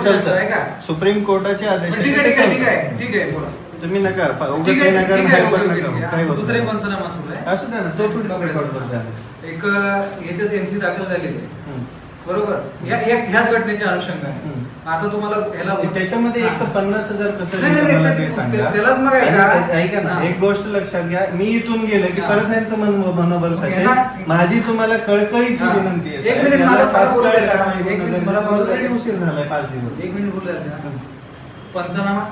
चालतं. चालतं सुप्रीम कोर्टाचे आदेश ठीक आहे ठीक आहे ठीक आहे ठीक आहे बोला तुम्ही नका उगाच ठीक आहे नका ठीक आहे hyper ओके, नका ओके, काही ओके. होत दुसरे नाही. पंचनामा सुरू आहे असू द्या ना तो. रेकॉर्ड करतो आम्ही. एक याच्यात एनसी दाखल झालेली आहे हम्म. बरोबर या या- ह्याच घटनेच्या अनुषंगाने. आता तुम्हाला ह्याला त्याच्यामध्ये एक तर. पन्नास हजार कसं नाही, नाही, देईल मला ते- ते सांगा. ते- त्यालाच मग? आणि- ऐका ना हा. एक गोष्ट लक्षात घ्या मी इथून गेलो की हा. परत यांचं मन मनोबल मग माझी तुम्हाला कळकळीची हा. विनंती आहे एक साहेब. मिनिट, याला मला- मला बोलू तात्काळ द्या. कारवाई एक होणं मिनिट, मला गरजेचं आहे. बोलू द्या. Already उशीर झालाय पाच दिवस एक मिनिट बोलूया ना. पंचनामा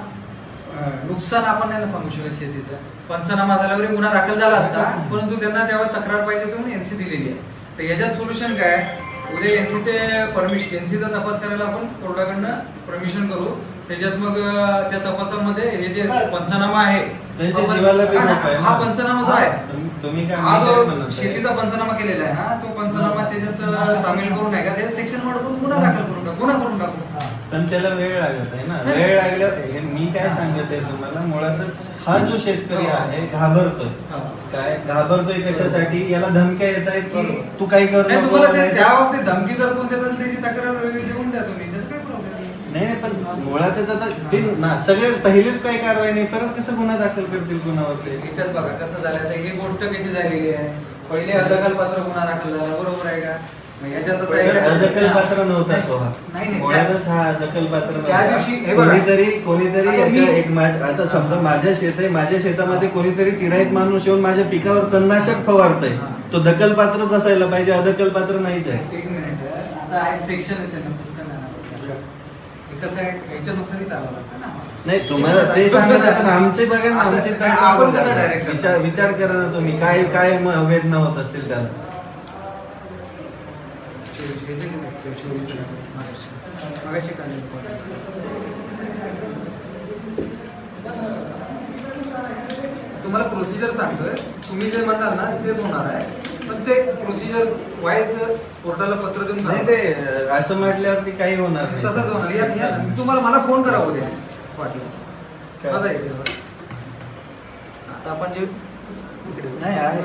अं, नुकसान आपण नाही ना सांगू शकत शेतीचं पंचनामा झाल्यावर गुन्हा दाखल झाला असता परंतु त्यांना तेव्हा तक्रार पाहिजे म्हणून एनसी दिलेली आहे तर याच्यात सोल्युशन काय उद्या एनसीचे परमिशन एनसीचा तपास करायला आपण कोर्टाकडनं परमिशन करू. त्याच्यात मग त्या तपासामध्ये हे जे पंचनामा आहे हा. हा पंचनामा जो आहे. तुम्ही- तुम्ही काय हा जो? शेतीचा पंचनामा केलेला आहे ना तो पंचनामा त्याच्यात सामील करून आहे का ते सेक्शन वाढवून गुन्हा दाखल करून गुन्हा पण त्याला वेळ लागत आहे ना. वेळ लागल्यावर हे मी काय सांगत आहे तुम्हाला? मुळातच हा जो शेतकरी आहे घाबरतोय. काय? घाबरतोय कशासाठी? याला धमक्या येत आहेत की. तू काही कर नाही नको, तुम्हाला ते नाही तर- त्या बाबतीत धमकी जर कोण देत असेल त्याची तक्रार वेगळी देऊन द्या तुम्ही. त्याचा काय प्रॉब्लेम नाही नाही, पण मुळातच आता ते ना सगळे पहिलेच काही कारवाई नाही. परत कसं गुन्हा दाखल करतील गुन्हावर ते याच्यात बघा कसं झालं? आता ही गोष्ट कशी झालेली आहे? पहिले अदखलपात्र गुन्हा दाखल झाला. बरोबर आहे का? मग याच्यात आता पहिलं एक- अदखल पात्र नव्हता तो हा मुळातच हा अदखल पात्र त्या नव्हता. दिवशी बघा. कोणीतरी कोणीतरी एक आता समजा माझ्या शेत आहे माझ्या शेतामध्ये कोणीतरी तिराईत माणूस येऊन माझ्या पिकावर तणनाशक फवारतय. तो दखल पात्रच असायला पाहिजे अदखल पात्र नाहीच आहे. एक मिनिट. आता एक सेक्शन आहे त्यांना पुस्तक नाही कसं आहे याच्यानुसारही चालावं लागतं ना. आम्हाला. नाही तुम्हाला ते सांगत आहे, पण आमचे बघा ना आमचे आपण direct विचार करा ना तुम्ही. काय काय वेदना होत असतील त्याला? चोवीस. मगाशी. तुम्हाला प्रोसिजर सांगतोय तुम्ही जे म्हणाल ना तेच होणार आहे पण ते प्रोसिजर वाईज कोर्टाला पत्र देऊन नाही. ते असं म्हटल्यावरती काही होणार नाही तसंच होणार या- या- तुम्हाला मला फोन करा उद्या वाटलं काय? माझा येते आता आपण जे नाही आहे.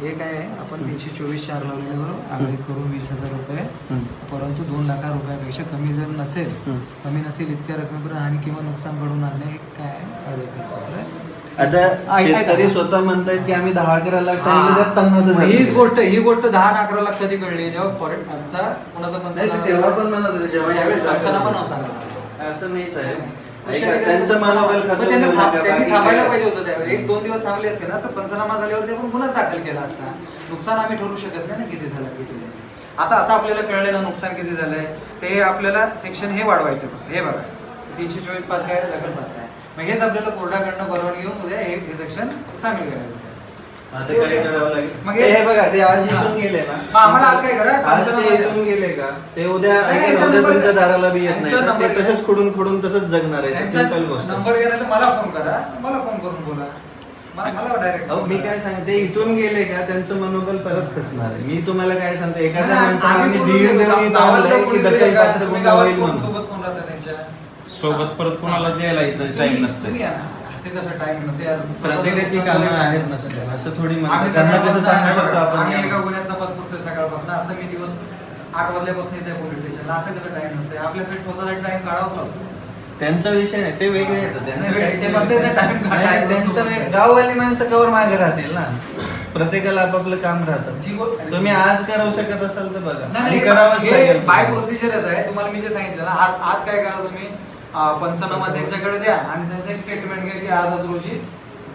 हे काय आहे आपण तीनशे चोवीस चार लावलेल्यावर आवेदन करून वीस हजार रुपये. परंतु दोन लाखा रुपयापेक्षा कमी जर नसेल. कमी नसेल इतक्या रकमेपर्यंत आणि किंवा नुकसान घडून आले हे काय आहे? आता शेतकरी. स्वतः म्हणतायत की आम्ही दहा अकरा लाख सांगितलं त्यात पन्नास हजार हीच. गोष्ट ही गोष्ट दहा अकरा लाख कधी कळली जेव्हा फॉरेन आमचा कोणाचा ते तेव्हा पण म्हणत होते जेव्हा. असं नाही साहेब त्यांचं मनोबल त्यांना थांबायला. पाहिजे होतं त्यावेळेस एक दोन दिवस थांबले असते ना तर पंचनामा झाल्यावरती आपण गुन्हा दाखल केला असता नुकसान आम्ही ठरवू शकत नाही ना किती झालं किती नाही. आता आता आपल्याला कळलं ना नुकसान किती झालंय ते आपल्याला सेक्शन हे वाढवायचं. हे बघा तीनशे चोवीस पाच काय दखलपात्र आहे मग हेच आपल्याला कोर्टाकडनं परवानगी घेऊन उद्या हे सेक्शन सामील करायचं आता काय करावं लागेल? मग हे बघा ते आज हा. इथून गेले ना. हा, आम्हाला आज काय करा? आज ते पंचनामा- इथून गेले का? ते उद्या नाही, नाही, उद्या यांचा नंबर- तुमच्या दाराला बी येत नाही. यांचा ना. ते नंबर- तसंच खुडून खुडून तसंच जगणार आहे. सिंपल गोष्ट. नंबर तर मला फोन करा. मला फोन करून बोला. मला मला डायरेक्ट अहो मी काय सांगते इथून गेले का? त्यांचं मनोबल परत खचणार आहे. मी तुम्हाला काय सांगतो एखाद्या माणसाला आम्ही मी बोलून धीर घेतो. देऊन इथं गावात आणलंय कोणी की दखल पात्र होईल म्हणून. सोबत कोण राहतं त्यांच्या? सोबत परत कोणाला द्यायला इथं टाइम नसते कसं टाइम नसते. यार. प्रत्येकाची कामं आहेत. ना सध्या. असं थोडी म्हणतात. आम्ही त्यांना कसं सकाळपासून- सांगू शकतो आपण आम्ही या- एका गुन्ह्यात तपास करतोय सकाळपासून आता मी दिवस आठ वाजल्यापासून येते पोलीस स्टेशनला असं कसं टाइम नसते. आपल्यासाठी स्वतःला टाइम काढावाच लागतो. त्यांचा विषय नाही. ते वेगळे त्यांचं गाववाली माणसं कवर मागे राहतील ना. प्रत्येकाला आपापलं काम राहतं. तुम्ही आज करावू शकत असाल तर बघा. करावंच हे बाय प्रोसिजरच आहे. तुम्हाला मी जे सांगितलं ना आज आज काय करा तुम्ही? पंचनामा त्यांच्याकडे द्या आणि त्यांचं एक स्टेटमेंट घ्या की आज आज रोजी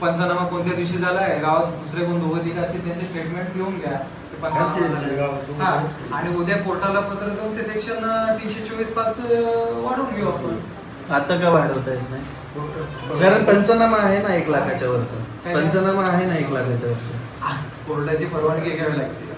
पंचनामा कोणत्या दिवशी झालाय? गावात दुसरे कोण दोघं असतील त्यांचे स्टेटमेंट घेऊन घ्या. ते पंचनामा झालाय. हा आणि उद्या कोर्टाला पत्र देऊन ते सेक्शन तीनशे चोवीस पाच अं, वाढवून घेऊ आपण. आता का वाढवता येत नाही? कारण पंचनामा आहे ना एक लाखाच्या वरचं. पंचनामा आहे ना एक लाखाच्या वरचं. कोर्टाची परवानगी घ्यावी लागते.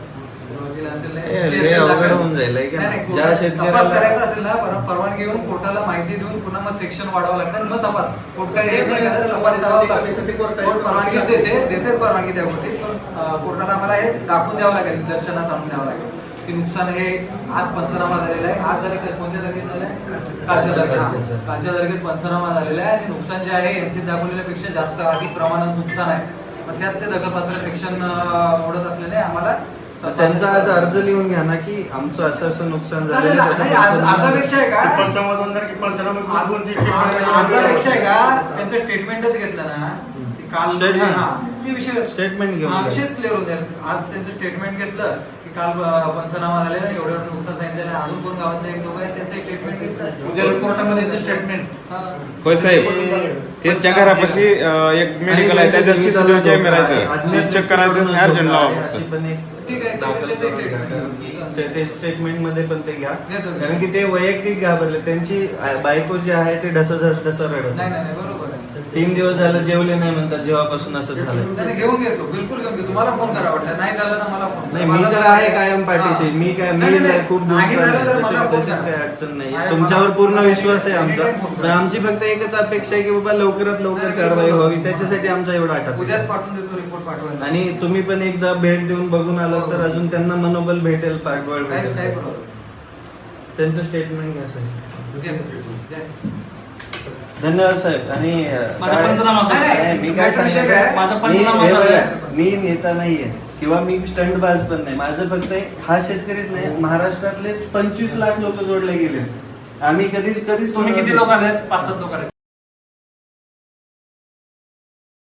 लय अवघड. होऊन जाईल, का ज्या शेतकऱ्याला- करायचा असेल ना परवानगी घेऊन कोर्टाला माहिती देऊन पुन्हा मग सेक्शन वाढवावं लागतं आणि मग तपास कोर्ट काय हे नाही का, तपास करावा लागतो. कोर्ट परवानगी देते देते परवानगी त्या गोष्टी पण अं, कोर्टाला आम्हाला हे दाखवून द्यावं लागेल निदर्शनात आणून द्यावं लागेल की नुकसान हे आज पंचनामा झालेला आहे आज तारीख कोणत्या तारखेत झालाय कालच्या तारखेत हा. कालच्या तारखेत पंचनामा झालेला आहे आणि नुकसान जे आहे यांची दाखवलेल्यापेक्षा जास्त अधिक प्रमाणात नुकसान आहे मग त्यात ते दखलपात्र सेक्शन मोडत असलेले आम्हाला तर त्यांचा आज अर्ज लिहून घ्या ना की आमचं असं असं नुकसान झालं ना. अर्जापेक्षा आहे का की अर्जापेक्षा आहे त्यांचं स्टेटमेंटच घेतलं ना की काल Statement. हा, ते विषय घेऊन हा. विषयच क्लिअर जाईल आज त्यांचं स्टेटमेंट घेतलं की काल अं, पंचनामा झालेला एवढं एवढं नुकसान सांगितलेलं आहे. अजून कोण गावातले एक आहेत त्यांचं स्टेटमेंट घेतलं उद्या स्टेटमेंट हा. होय साहेब त्यांच्या घरापाशी अं, एक मेडिकल आहे त्याच्यात सीसीटीव्ही कॅमेरा आहे ते चेक करायचं अर्जंट लावा अशी. पण एक ठीक आहे, ते- दाखल ते- ते करून घ्या. statement. कारण की ते- ते स्टेटमेंटमध्ये पण ते घ्या. कारण की ते वैयक्तिक घाबरले त्यांची बायको जी आहे ते ढस ढस रडत नाही नाही नाही, बरोबर तीन दिवस झालं जेवले नाही म्हणतात जेव्हापासून असं झालं नाही, नाही, घेऊन घेतो बिलकुल घेऊन घेतो. मला फोन करा वाटलं. नाही झालं ना मला फोन. नाही मी तर आहे कायम पाठीशी. मी काय मी नाही, नाही, खूप दूर नाही झालं तर मला फोन तशीच करा. काही अडचण नाही. आहे, तुमच्यावर पूर्ण विश्वास आहे Anytime आमचा फोन तर करा. आमची फक्त एकच अपेक्षा आहे की बाबा लवकरात लवकर कारवाई. व्हावी. त्याच्यासाठी आमचा एवढा आठवत उद्याच पाठवून देतो रिपोर्ट पाठवायला. आणि तुम्ही पण एकदा भेट देऊन बघून आलात तर अजून त्यांना मनोबल भेटेल पाठबळ काय काय भेटेल बरोबर. त्यांचं स्टेटमेंट घ्या साहेब घेतो, घ्या. धन्यवाद साहेब. आणि अं, माझा काय- पंचनामा नाही, नाही, नाही, मी काय माझा विषय सांगतो काय? माझा मी पंचनामा हे मी नेता नाहीये किंवा मी स्टंट बाज पण नाही. माझं फक्त हा शेतकरीच नाही महाराष्ट्रातले पंचवीस लाख लोक जोडले गेले. आम्ही कधीच कधीच तुम्ही किती लोक आले पाच सात लोक आले